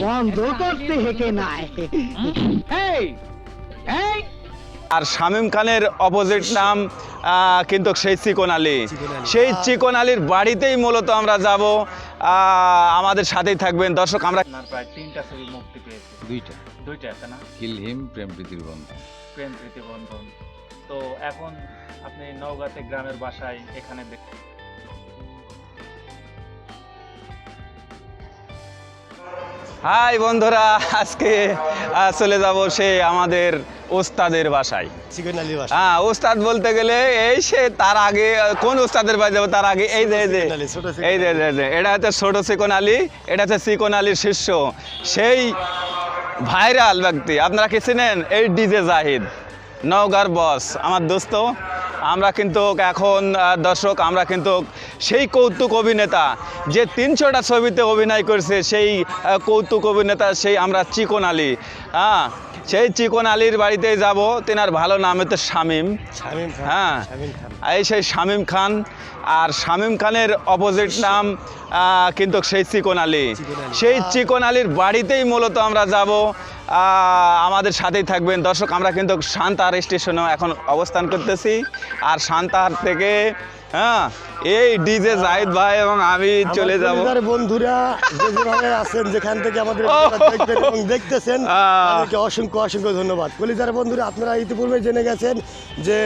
বন্ধ করতে হেকে নাই। এই এই। আর শামীম খানের অপোজিট নাম কিন্তু সেই চিকন আলী সেই চিকন আলীর বাড়িতেই মূলত আমরা যাব। আমাদের সাথেই থাকবেন। দর্শক আমরা প্রায় তিনটা ছবি মুক্তি পেয়েছে। দুইটা। দুইটা আছে না? কিল হিম প্রেম প্রীতির বন্ধন। প্রেম প্রীতি বন্ধন। তো এখন আপনি নওগাঁতে গ্রামের বাসায় এখানে দেখ- হাই বন্ধুরা আজকে চলে যাব সে আমাদের ওস্তাদের বাসায়। হ্যাঁ ওস্তাদ বলতে গেলে এই সে তার আগে কোন ওস্তাদের বাড়ি যাব তার আগে? এই যে এই যে এই যে এটা হচ্ছে ছোট সিকন আলী এটা হচ্ছে সিকন আলীর শিষ্য। সেই ভাইরাল ব্যক্তি আপনারা কি চিনেন? এই ডিজে জাহিদ নওগার বস আমার দোস্ত। আমরা কিন্তু এখন দর্শক আমরা কিন্তু সেই কৌতুক অভিনেতা যে তিনশোটা ছবিতে অভিনয় করছে সেই কৌতুক অভিনেতা সেই আমরা চিকন আলী। হ্যাঁ সেই চিকন আলীর বাড়িতে যাব তেনার ভালো নাম হচ্ছে শামীম। হ্যাঁ এই সেই শামীম খান আর শামীম খানের অপোজিট নাম কিন্তু সেই চিকন আলী। সেই চিকন আলীর বাড়িতেই মূলত আমরা যাব আমাদের সাথেই থাকবেন। দর্শক আমরা কিন্তু শান্তার স্টেশনে এখন অবস্থান করতেছি। আর শান্তার থেকে হ্যাঁ এই ডিজে জাহিদ ভাই এবং আমি চলে যাব। বন্ধুরা যে যেভাবে আছেন যেখান থেকে আমাদের দেখবেন এবং দেখতেছেন অসংখ্য অসংখ্য ধন্যবাদ। কলিজার বন্ধুরা আপনারা ইতিপূর্বে জেনে গেছেন যে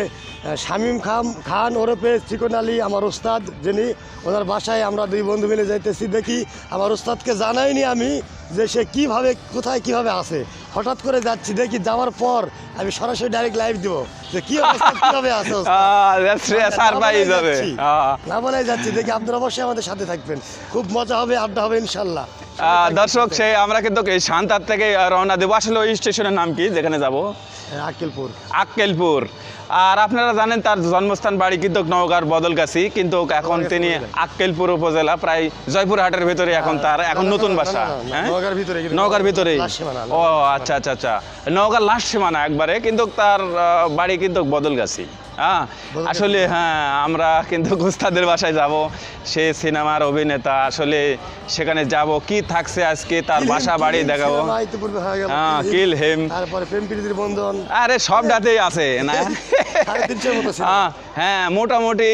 শামীম খাম খান ওরফে চিকন আলী আমার ওস্তাদ যিনি ওনার বাসায় আমরা দুই বন্ধু মিলে যাইতেছি দেখি আমার ওস্তাদকে জানাইনি আমি যে সে কীভাবে কোথায় কীভাবে আছে। হঠাৎ করে যাচ্ছি দেখি যাওয়ার পর আমি সরাসরি ডাইরেক্ট লাইভ দিব। যে কি অবস্থা কীভাবে আছে না বলে যাচ্ছি। দেখি আপনারা অবশ্যই আমাদের সাথে থাকবেন। খুব মজা হবে আড্ডা হবে ইনশাল্লাহ। দর্শক সেই আমরা কিন্তু এই শান্তার থেকে রওনা দেবো। আসলে ওই স্টেশনের নাম কি? যেখানে যাব? আক্কেলপুর। আক্কেলপুর। আর আপনারা জানেন তার জন্মস্থান বাড়ি কিন্তু নওগাঁর বদলগাছি কিন্তু এখন তিনি আক্কেলপুর উপজেলা প্রায় জয়পুরহাটের ভিতরে এখন তার এখন নতুন বাসা না, হ্যাঁ? নওগাঁর ভিতরে নওগাঁর ভিতরে। ও আচ্ছা আচ্ছা আচ্ছা। নওগাঁর লাস্ট সীমানা একবারে কিন্তু তার বাড়ি কিন্তু বদলগাছি। হ্যাঁ আসলে হ্যাঁ আমরা কিন্তু গুস্তাদের বাসায় যাব সে সিনেমার অভিনেতা আসলে সেখানে যাব কি থাকছে আজকে তার বাসা বাড়ি দেখাবো। হয়ে কিল হিম। তারপরে বন্ধন। আরে সবটাতেই আছে না। হ্যাঁ, হ্যাঁ মোটামুটি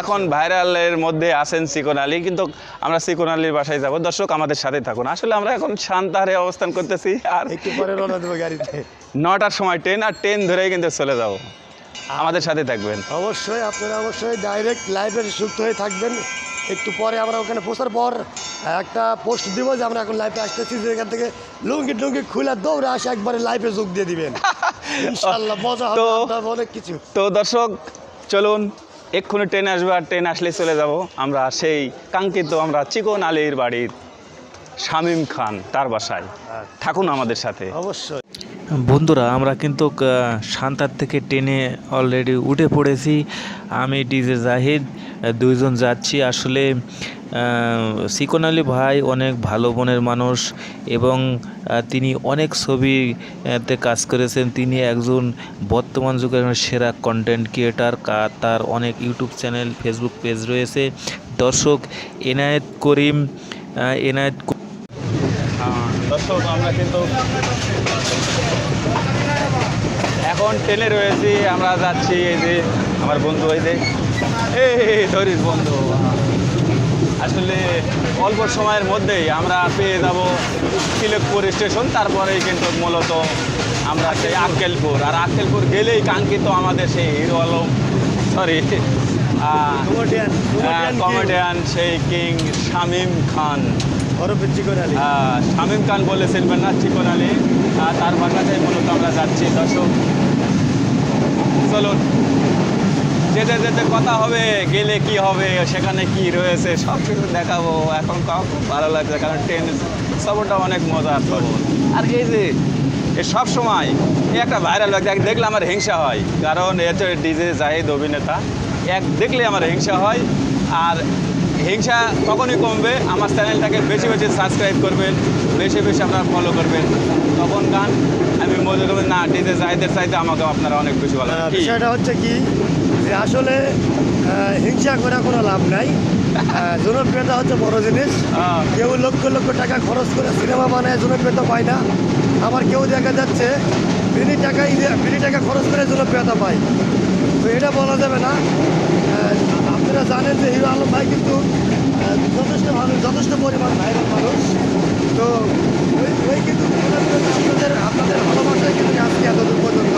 এখন ভাইরালের মধ্যে আছেন সিকন আলী কিন্তু আমরা সিকন আলীর বাসায় যাব। দর্শক আমাদের সাথে থাকুন। আসলে আমরা এখন শান্তাহারে অবস্থান করতেছি আর একটু পরে রওনা দেবো গাড়িতে। নটার সময় ট্রেন আর ট্রেন ধরেই কিন্তু চলে যাব। আমাদের সাথে থাকবেন। অবশ্যই আপনারা অবশ্যই ডাইরেক্ট লাইভে যুক্ত হয়ে থাকবেন। একটু পরে আমরা ওখানে পৌঁছার পর একটা পোস্ট দিব যে আমরা এখন লাইভে আসতেছি যেখান থেকে লুঙ্গি টুঙ্গি খুলে দৌড়ে আসে একবারে লাইভে যোগ দিয়ে দিবেন। ইনশাল্লাহ মজা হবে অনেক কিছু। তো দর্শক চলুন এক্ষুনি ট্রেন আসবে আর ট্রেন আসলে চলে যাব। আমরা সেই কাঙ্ক্ষিত আমরা চিকন আলীর বাড়ির শামীম খান তার বাসায়। থাকুন আমাদের সাথে। অবশ্যই। বন্ধুরা, আমরা কিন্তু সান্তার থেকে ট্রেনে অলরেডি উঠে পড়েছি। আমি ডিজে জাহিদ, দুইজন যাচ্ছি। আসলে সিকন আলী ভাই অনেক ভালো মনের মানুষ এবং তিনি অনেক ছবিতে কাজ করেছেন। তিনি একজন বর্তমান যুগের সেরা কন্টেন্ট ক্রিয়েটার তার অনেক ইউটিউব চ্যানেল ফেসবুক পেজ রয়েছে। দর্শক, এনায়েত করিম এনায়েত দর্শক, আমরা কিন্তু এখন ট্রেনে রয়েছি আমরা যাচ্ছি এই যে আমার বন্ধু এই যে এই বন্ধু। আসলে অল্প সময়ের মধ্যেই আমরা পেয়ে যাব তিলকপুর স্টেশন তারপরেই কিন্তু মূলত আমরা সেই আক্কেলপুর। আর আক্কেলপুর গেলেই কাঙ্ক্ষিত আমাদের সেই hero Alam sorry comedian comedian সেই কিং শামীম খান। ওরফে চিকন আলী। শামীম খান বলে চিনবেন না চিকন আলী। তার বাসাতে মূলত আমরা যাচ্ছি। দর্শক চলুন যেতে যেতে কথা হবে গেলে কি হবে সেখানে কি রয়েছে সব কিছু দেখাবো। এখন খুব ভালো লাগছে কারণ ট্রেন সফরটা অনেক মজার সফর আর এই যে এ সব সময় এ একটা ভাইরাল ব্যক্তি দেখলে আমার হিংসা হয়। কারণ এ তো ডিজে জাহিদ অভিনেতা। এক দেখলে আমার হিংসা হয় আর হিংসা কখনই কমবে আমার চ্যানেলটাকে বেশি বেশি সাবস্ক্রাইব করবেন বেশি বেশি আপনারা ফলো করবেন। তখন গান আমি মনে করবেন না ডিজে জাহিদের চাইতে আমাকে আপনারা অনেক বেশি ভালো। কি? বিষয়টা হচ্ছে কি যে আসলে হিংসা করে কোনো লাভ নাই। জনপ্রিয়তা হচ্ছে বড় জিনিস। কেউ লক্ষ লক্ষ টাকা খরচ করে সিনেমা বানায় জনপ্রিয়তা পায় না। আবার কেউ দেখা যাচ্ছে বিনি টাকাই বিনি টাকা খরচ করে জনপ্রিয়তা পায়। তো এটা বলা যাবে না। আপনারা জানেন যে হিরো আলম ভাই কিন্তু যথেষ্ট মানুষ যথেষ্ট পরিমাণ ভাইরাল মানুষ। তো ওই কিন্তু আপনাদের ভালোবাসায় কিন্তু আজকে এতদূর পর্যন্ত।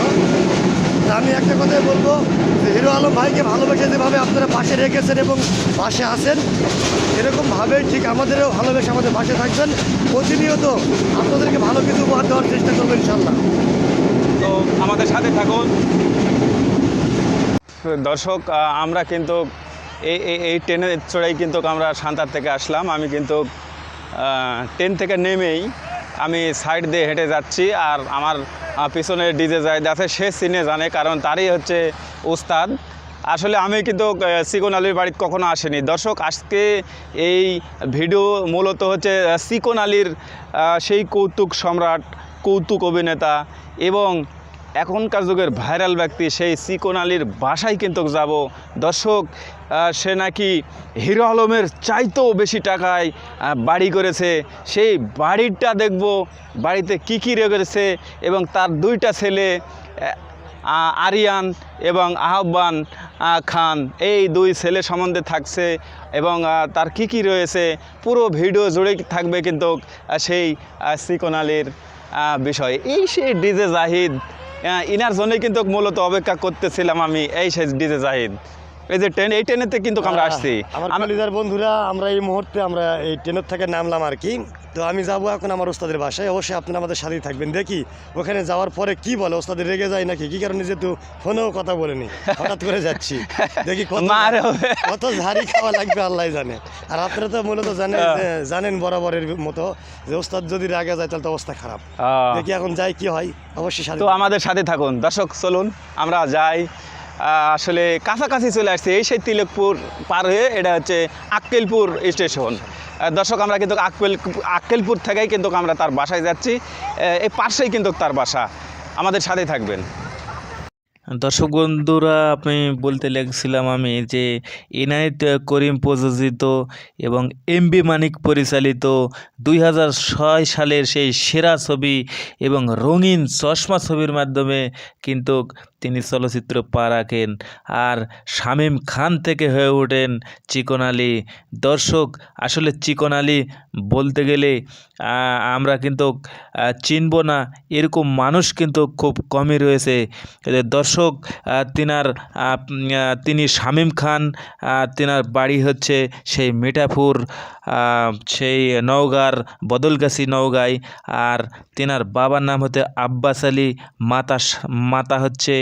আমি একটা কথাই বলব হিরো আলম ভাইকে ভালোবেসে যেভাবে আপনারা পাশে রেখেছেন এবং পাশে আছেন, এরকমভাবে ঠিক আমাদেরও ভালোবেসে আমাদের পাশে থাকবেন। প্রতিনিয়ত আপনাদেরকে ভালো কিছু উপহার দেওয়ার চেষ্টা করবেন ইনশাল্লাহ তো আমাদের সাথে থাকুন। দর্শক আমরা কিন্তু এই, এই- এই ট্রেনে চড়াই কিন্তু আমরা সান্তার থেকে আসলাম। আমি কিন্তু ট্রেন থেকে নেমেই আমি সাইড দিয়ে হেঁটে যাচ্ছি আর আমার পিছনে ডিজে জায়দ আছে, সে সিনে জানে, কারণ তারই হচ্ছে উস্তাদ। আসলে আমি কিন্তু সিকন আলীর বাড়িতে কখনো আসেনি। দর্শক, আজকে এই ভিডিও মূলত হচ্ছে সিকোন আলীর সেই কৌতুক সম্রাট, কৌতুক অভিনেতা এবং এখনকার যুগের ভাইরাল ব্যক্তি সেই সিকোন আলীর বাসায় কিন্তু যাব। দর্শক সে নাকি হিরো আলমের চাইতেও বেশি টাকায় বাড়ি করেছে। সেই বাড়িটা দেখব বাড়িতে কী কী রেখেছে এবং তার দুইটা ছেলে আরিয়ান এবং আহ্বান খান। এই দুই ছেলে সম্বন্ধে থাকছে এবং তার কি কি রয়েছে পুরো ভিডিও জুড়ে থাকবে কিন্তু সেই আহ, সিকোন আলীর বিষয়। এই সেই ডিজে জাহিদ ইনার জন্যই কিন্তু মূলত অপেক্ষা করতেছিলাম আমি এই ডিজে জাহিদ। এই যে ট্রেন এই ট্রেনেতে কিন্তু আমরা আসছি। আমার আমি- বন্ধুরা আমরা এই মুহূর্তে আমরা এই ট্রেনের থেকে নামলাম আর কি। তো আমি যাব এখন আমার ওস্তাদের বাসায়। অবশ্যই আপনারা আমাদের সাথেই থাকবেন। দেখি ওখানে যাওয়ার পরে কি বলে? ওস্তাদের রেগে যায় নাকি? কি কারণে যেহেতু ফোনেও কথা বলেনি? হঠাৎ করে যাচ্ছি। দেখি কত ঝাড়ি খাওয়া লাগবে আল্লাহ জানে। আর আপনারা তো মূলত জানেন। জানেন বরাবরের মতো যে ওস্তাদ যদি রেগে যায় তাহলে তো অবস্থা খারাপ। দেখি এখন যাই কি হয়? অবশ্যই তো আমাদের সাথে থাকুন। দর্শক চলুন আমরা যাই। আসলে কাছাকাছি চলে আসছে এই সেই তিলকপুর পার হয়ে এটা হচ্ছে আক্কেলপুর স্টেশন। দর্শক, আমরা কিন্তু আক্কেল আক্কেলপুর থেকেই কিন্তু আমরা তার বাসায় যাচ্ছি। এই পাশেই কিন্তু তার বাসা। আমাদের সাথে থাকবেন। দর্শক বন্ধুরা আমি বলতে লেগেছিলাম আমি যে এনায়েত করিম প্রযোজিত এবং এমবি মানিক পরিচালিত দুই হাজার ছয় সালের সেই সেরা ছবি এবং রঙিন চশমা ছবির মাধ্যমে কিন্তু তিনি চলচ্চিত্র পা রাখেন। আর শামীম খান থেকে হয়ে ওঠেন চিকন আলী। দর্শক, আসলে চিকন আলী বলতে গেলে আমরা কিন্তু চিনব না। এরকম মানুষ কিন্তু খুব কমই রয়েছে। এদের দর্শক তিনার তিনি শামীম খান তিনার বাড়ি হচ্ছে সেই মিঠাপুর সেই নওগাঁর বদলগাছি নওগাঁয়। আর তেনার বাবার নাম হচ্ছে আব্বাস আলী, মাতা মাতা হচ্ছে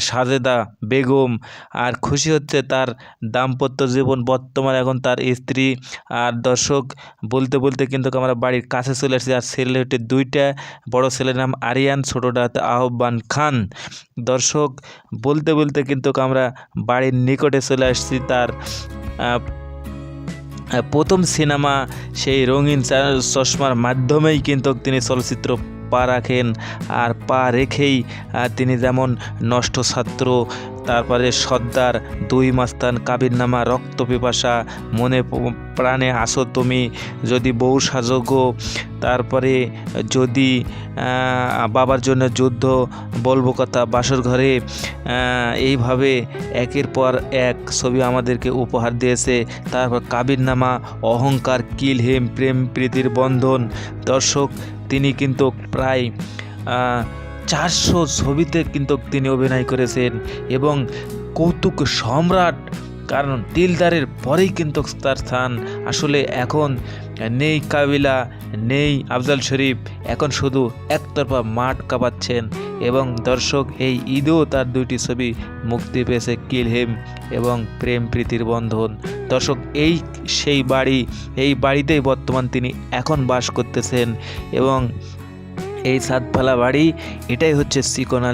সাজেদা বেগম। আর খুশি হচ্ছে তার দাম্পত্য জীবন, বর্তমান এখন তার স্ত্রী। আর দর্শক, বলতে বলতে কিন্তু আমরা বাড়ির কাছে চলে আসছি। আর ছেলে হচ্ছে দুইটা, বড় ছেলের নাম আরিয়ান, ছোটোটা হচ্ছে আহ্বান খান। দর্শক, বলতে বলতে কিন্তু আমরা বাড়ির নিকটে চলে আসছি তার প্রথম সিনেমা সেই রঙিন চশমার মাধ্যমেই কিন্তু তিনি চলচ্চিত্র পা রাখেন আর পা রেখেই তিনি যেমন নষ্ট ছাত্র, তারপরে সর্দার দুই মাস্তান কাবিরনামা রক্ত পিপাসা, মনে প্রাণে আসো তুমি, যদি বউ সাজগো, তারপরে যদি বাবার জন্য যুদ্ধ বলব কথা বাসর ঘরে এইভাবে একের পর এক ছবি আমাদেরকে উপহার দিয়েছে। তারপর কাবিরনামা অহংকার, কিল, হেম, প্রেম, প্রীতির বন্ধন। দর্শক তিনি কিন্তু প্রায় চারশো ছবিতে কিন্তু তিনি অভিনয় করেছেন এবং কৌতুক সম্রাট, কারণ দিলদারের পরেই কিন্তু তার স্থান। আসলে এখন নেই কাবিলা, নেই আফজাল শরীফ, এখন শুধু একতরফা মাঠ কাঁপাচ্ছেন এবং দর্শক, এই ঈদেও তার দুইটি ছবি মুক্তি পেয়েছে কিলহেম এবং প্রেম প্রীতির বন্ধন। দর্শক, এই সেই বাড়ি, এই বাড়িতেই বর্তমান তিনি এখন বাস করতেছেন এবং এই সাতফালা বাড়ি, এটাই হচ্ছে সিকন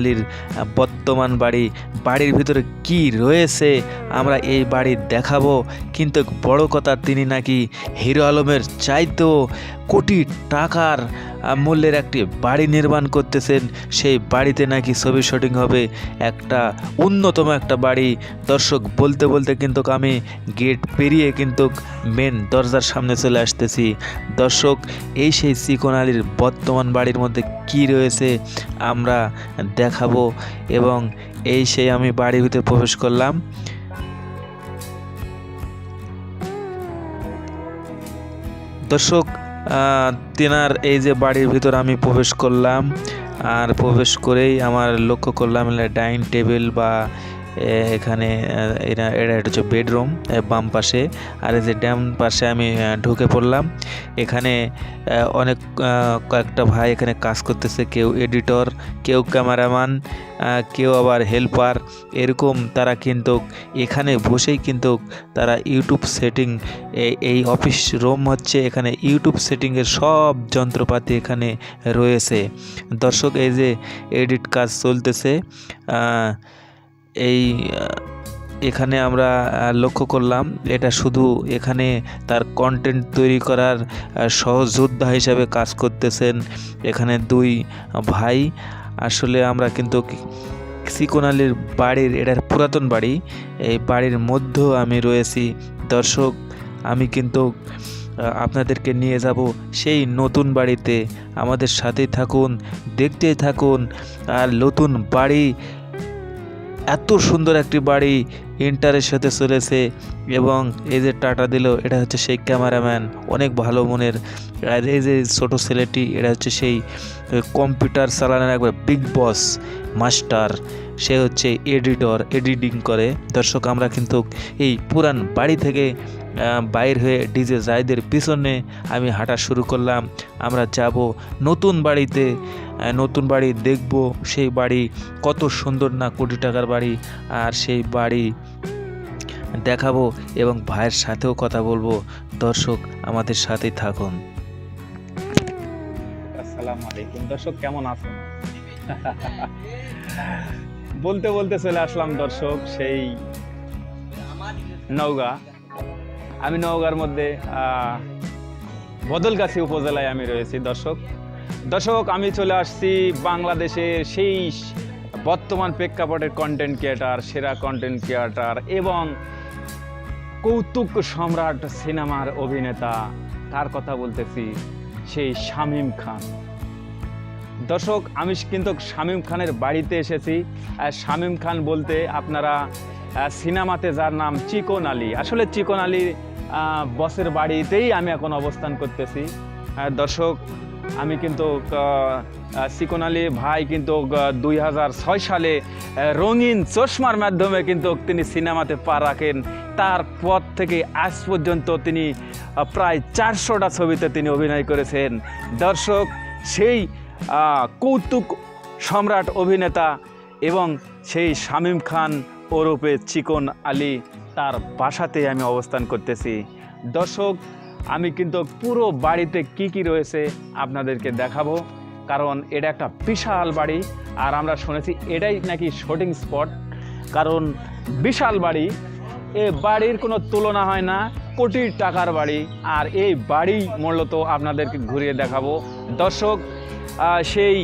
বর্তমান বাড়ি। বাড়ির ভিতরে কি রয়েছে, আমরা এই বাড়ি দেখাবো। কিন্তু বড় কথা, তিনি নাকি হিরো আলমের চাইতেও কোটি টাকার মূল্যের একটি বাড়ি নির্মাণ করতেছেন। সেই বাড়িতে নাকি ছবি শুটিং হবে। একটা অন্যতম একটা বাড়ি। দর্শক, বলতে বলতে কিন্তু আমি গেট পেরিয়ে কিন্তু মেন দরজার সামনে চলে আসতেছি। দর্শক, এই সেই আলীর বর্তমান বাড়ির মধ্যে কি রয়েছে আমরা দেখাবো এবং এই সেই আমি বাড়ির ভিতরে প্রবেশ করলাম। দর্শক তেনার এই যে বাড়ির ভিতর আমি প্রবেশ করলাম আর প্রবেশ করেই আমার লক্ষ্য করলাম ডাইনিং টেবিল বা এখানে আহ, এটা হচ্ছে বেডরুম বাম পাশে। আর এই যে ড্যাম পাশে আমি ঢুকে পড়লাম। এখানে অনেক কয়েকটা ভাই এখানে কাজ করতেছে। কেউ এডিটর কেউ ক্যামেরাম্যান কেউ আবার হেল্পার। এরকম তারা কিন্তু এখানে বসেই কিন্তু তারা ইউটিউব সেটিং এই অফিস রুম হচ্ছে এখানে ইউটিউব সেটিংয়ের সব যন্ত্রপাতি এখানে রয়েছে। দর্শক এই যে এডিট কাজ চলতেছে এই এখানে আমরা লক্ষ্য করলাম এটা শুধু এখানে তার কন্টেন্ট তৈরি করার সহযোদ্ধা হিসাবে কাজ করতেছেন এখানে দুই ভাই। আসলে আমরা কিন্তু সিকোনালির বাড়ির এটার পুরাতন বাড়ি, এই বাড়ির মধ্যেও আমি রয়েছি। দর্শক, আমি কিন্তু আপনাদেরকে নিয়ে যাব সেই নতুন বাড়িতে। আমাদের সাথেই থাকুন, দেখতেই থাকুন, আর নতুন বাড়ি এত সুন্দর একটি বাড়ি ইন্টারের সাথে চলেছে এবং এই যে টাটা দিল, এটা হচ্ছে সেই ক্যামেরাম্যান, অনেক ভালো মনের। আর এই যে ছোট ছেলেটি, এটা হচ্ছে সেই কম্পিউটার চালানোর একবার বিগ বস মাস্টার। সে হচ্ছে এডিটর, এডিটিং করে। দর্শক, আমরা কিন্তু এই পুরান বাড়ি থেকে বাইর হয়ে ডিজে জায়দের পিছনে আমি হাঁটা শুরু করলাম। আমরা যাব নতুন বাড়িতে। নতুন বাড়ি দেখব, সেই বাড়ি কত সুন্দর না কোটি টাকার বাড়ি, আর সেই বাড়ি দেখাবো এবং ভাইয়ের সাথেও কথা বলব। দর্শক, আমাদের সাথেই থাকুন। আসসালামু আলাইকুম। দর্শক, কেমন আছেন? বলতে বলতে চলে আসলাম দর্শক, সেই নওগাঁ। আমি নওগাঁর মধ্যে বদলগাছি উপজেলায় আমি রয়েছি দর্শক। দর্শক আমি চলে আসছি বাংলাদেশের সেই বর্তমান প্রেক্ষাপটের কন্টেন্ট ক্রিয়েটার সেরা কন্টেন্ট ক্রিয়েটার এবং কৌতুক সম্রাট সিনেমার অভিনেতা তার কথা বলতেছি সেই শামীম খান। দর্শক আমি কিন্তু শামীম খানের বাড়িতে এসেছি। শামীম খান বলতে আপনারা সিনেমাতে যার নাম চিকন আলী। আসলে চিকন আলী আহ, বসের বাড়িতেই আমি এখন অবস্থান করতেছি। দর্শক আমি কিন্তু চিকন আলী ভাই কিন্তু দুই হাজার ছয় সালে রঙিন চশমার মাধ্যমে কিন্তু তিনি সিনেমাতে পা রাখেন। তারপর থেকে আজ পর্যন্ত তিনি প্রায় চারশোটা ছবিতে তিনি অভিনয় করেছেন। দর্শক, সেই কৌতুক সম্রাট অভিনেতা এবং সেই শামীম খান ওরূপে চিকন আলী তার বাসাতে আমি অবস্থান করতেছি। দর্শক আমি কিন্তু পুরো বাড়িতে কি কি রয়েছে আপনাদেরকে দেখাবো। কারণ এটা একটা বিশাল বাড়ি আর আমরা শুনেছি এটাই নাকি শুটিং স্পট। কারণ বিশাল বাড়ি এ বাড়ির কোনো তুলনা হয় না কোটি টাকার বাড়ি। আর এই বাড়ি মূলত আপনাদেরকে ঘুরিয়ে দেখাবো। দর্শক সেই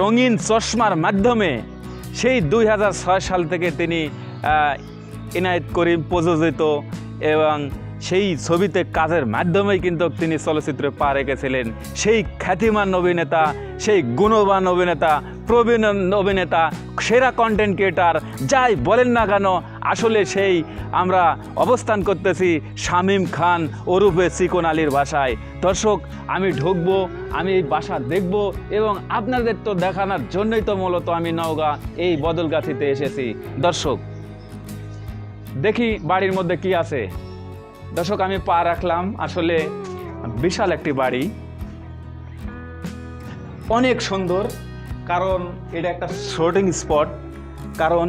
রঙিন চশমার মাধ্যমে সেই দুই হাজার ছয় সাল থেকে তিনি আহ, ইনায়েত করিম প্রযোজিত এবং সেই ছবিতে কাজের মাধ্যমেই কিন্তু তিনি চলচ্চিত্রে পা রেখেছিলেন। সেই খ্যাতিমান অভিনেতা, সেই গুণবান অভিনেতা, প্রবীণ অভিনেতা, সেরা কন্টেন্ট ক্রিয়েটার যাই বলেন না কেন, আসলে সেই আমরা অবস্থান করতেছি শামীম খান ওরূপে চিকন আলীর বাসায়। দর্শক, আমি ঢুকবো, আমি এই বাসা দেখব এবং আপনাদের তো দেখানোর জন্যই তো মূলত আমি নওগাঁ এই বদলগাছিতে এসেছি। দর্শক, দেখি বাড়ির মধ্যে কি আছে। দর্শক, আমি পা রাখলাম। আসলে বিশাল একটি বাড়ি। অনেক সুন্দর, কারণ এটা একটা শুটিং স্পট কারণ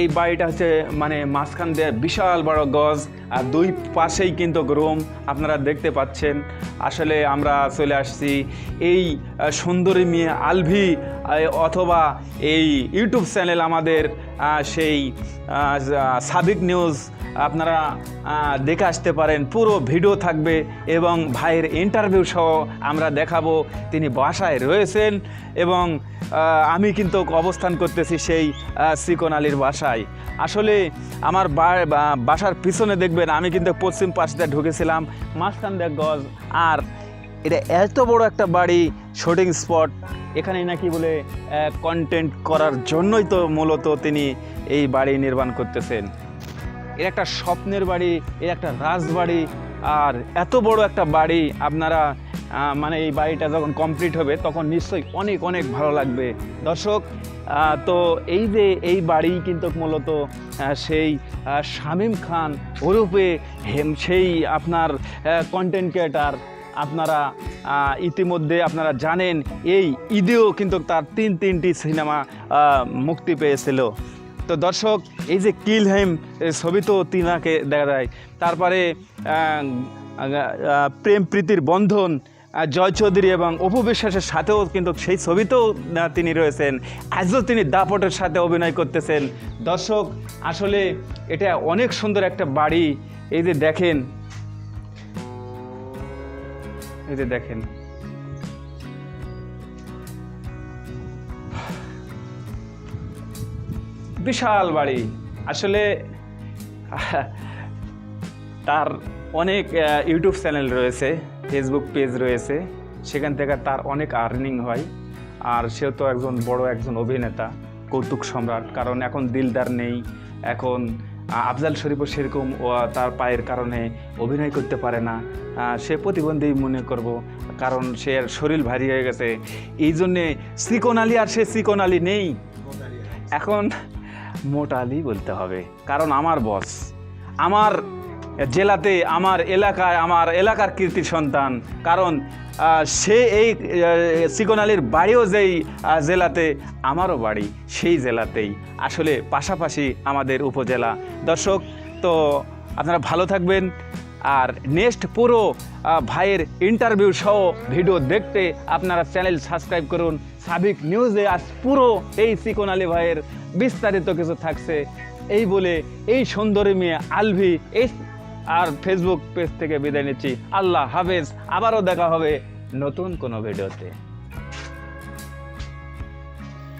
এই বাড়িটা হচ্ছে মানে মাঝখান দিয়ে বিশাল বড় গজ, আর দুই পাশেই কিন্তু রুম আপনারা দেখতে পাচ্ছেন। আসলে আমরা চলে আসছি এই সুন্দরী মেয়ে আলভি অথবা এই ইউটিউব চ্যানেল আমাদের সেই সাবিক নিউজ আপনারা দেখে আসতে পারেন। পুরো ভিডিও থাকবে এবং ভাইয়ের ইন্টারভিউ সহ আমরা দেখাবো। তিনি বাসায় রয়েছেন এবং আমি কিন্তু অবস্থান করতেছি সেই সিকন আলীর বাসায়। আসলে আমার বাসার পিছনে দেখবেন, আমি কিন্তু পশ্চিম পাশ ঢুকেছিলাম। মাঝখান দিয়ে গজ। আর এটা এত বড় একটা বাড়ি শুটিং স্পট এখানে নাকি বলে কন্টেন্ট করার জন্যই তো মূলত তিনি এই বাড়ি নির্মাণ করতেছেন। এর একটা স্বপ্নের বাড়ি, এর একটা রাজবাড়ি, আর এত বড় একটা বাড়ি আপনারা মানে এই বাড়িটা যখন কমপ্লিট হবে, তখন নিশ্চয়ই অনেক অনেক ভালো লাগবে। দর্শক তো এই যে এই বাড়ি কিন্তু মূলত সেই শামীম খান ওরূপে সেই আপনার কন্টেন্ট ক্রিয়েটার আপনারা ইতিমধ্যে আপনারা জানেন, এই ঈদেও কিন্তু তার তিন, তিনটি সিনেমা মুক্তি পেয়েছিল। তো দর্শক, এই যে কিল হেম ছবি তো তিনাকে দেখা যায়। তারপরে প্রেম প্রীতির বন্ধন জয় চৌধুরী এবং অপু বিশ্বাসের সাথেও কিন্তু সেই ছবিতেও তিনি রয়েছেন। আজও তিনি দাপটের সাথে অভিনয় করতেছেন। দর্শক, আসলে এটা অনেক সুন্দর একটা বাড়ি। এই যে দেখেন, এই যে দেখেন। বিশাল বাড়ি। আসলে, তার অনেক ইউটিউব চ্যানেল রয়েছে, ফেসবুক পেজ রয়েছে, সেখান থেকে তার অনেক আর্নিং হয়। আর সেও তো একজন বড় একজন অভিনেতা, কৌতুক সম্রাট। কারণ এখন দিলদার নেই, এখন আফজাল শরীফও সেরকম তার পায়ের কারণে অভিনয় করতে পারে না। সে প্রতিবন্ধী মনে করব, কারণ সে শরীর ভারী হয়ে গেছে। এই জন্যে আলী আর সে আলী নেই। এখন মোটা আলী বলতে হবে। কারণ আমার বস আমার জেলাতে, আমার এলাকায়, আমার এলাকার কীর্তির সন্তান। কারণ সে এই সিকন আলীর বাড়িও যেই জেলাতে, আমারও বাড়ি সেই জেলাতেই। আসলে পাশাপাশি আমাদের উপজেলা। দর্শক, তো আপনারা ভালো থাকবেন। আর নেক্সট পুরো ভাইয়ের ইন্টারভিউ সহ ভিডিও দেখতে আপনারা চ্যানেল সাবস্ক্রাইব করুন। সাবিক নিউজে আজ পুরো এই সিকোন আলী ভাইয়ের বিস্তারিত কিছু থাকছে। এই বলে এই সুন্দরী মেয়ে আলভি এই আর ফেসবুক পেজ থেকে বিদায় নিচ্ছি। আল্লাহ হাফেজ, আবারও দেখা হবে নতুন কোনো ভিডিওতে